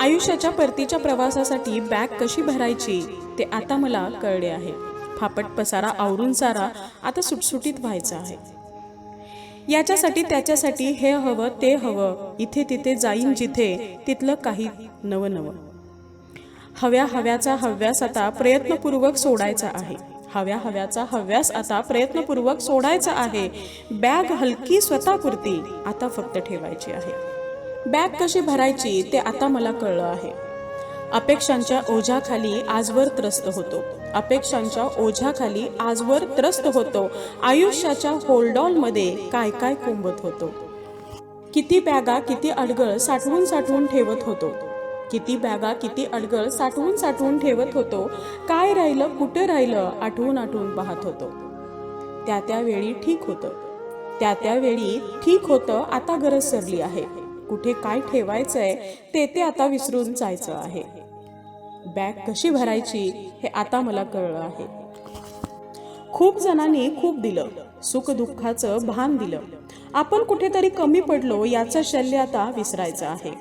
आयुष्याच्या परतीच्या प्रवासासाठी बॅग कशी भरायची ते आता मला कळले आहे. फापट पसारा आवरून सारा आता सुटसुटीत व्हायचा आहे. याच्यासाठी त्याच्यासाठी हे हवं ते हवं इथे तिथे जाईन जिथे तिथलं काही नवं नवं. हव्या हव्याचा हव्यास आता प्रयत्नपूर्वक सोडायचा आहे. हव्या हव्याचा हव्यास आता प्रयत्नपूर्वक सोडायचा आहे. बॅग हलकी स्वतःपुरती आता फक्त ठेवायची आहे. बॅग कशी भरायची ते आता मला कळलं आहे. अपेक्षांच्या ओझ्याखाली आजवर त्रस्त होतो. अपेक्षांच्या ओझ्याखाली आजवर त्रस्त होतो. आयुष्याच्या होल्डॉलमध्ये काय काय कोंबत होतो. किती बॅगा किती अडगळ साठवून साठवून ठेवत होतो. किती बॅगा किती अडगळ साठवून साठवून ठेवत होतो. काय राहिलं कुठे राहिलं आठवून आठवून पाहत होतो. त्या त्यावेळी ठीक होतं. त्या त्यावेळी ठीक होतं आता गरज सरली आहे. कुठे काय ठेवायचंय ते ते आता विसरून जायचं आहे. बॅग कशी भरायची हे आता मला कळलं आहे. खूप जणांनी खूप दिलं सुख दुःखाचं भान दिलं. आपण कुठेतरी कमी पडलो याचं शल्य आता विसरायचं आहे.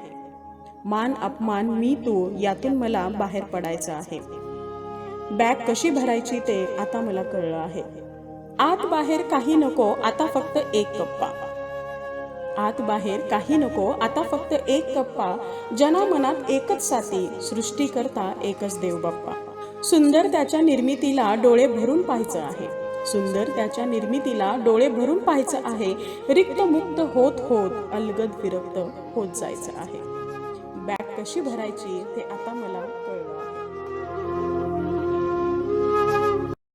मान अपमान मी तू यातून मला बाहेर पडायचं आहे. बॅग कशी भरायची ते आता मला कळलं आहे. आत बाहेर काही नको आता फक्त एक गप्पा आत बाहेर काही नको आता फक्त एक कप्पा जना मनात एकच साथी सृष्टी करता एकच देव बाप्पा सुंदर त्याच्या निर्मितीला डोळे भरून पाहायचं आहे. सुंदर त्याच्या निर्मितीला डोळे भरून पाहायचं आहे. रिक्त मुक्त होत होत अलगद विरक्त होत जायचं आहे. बॅग कशी भरायची ते आता मला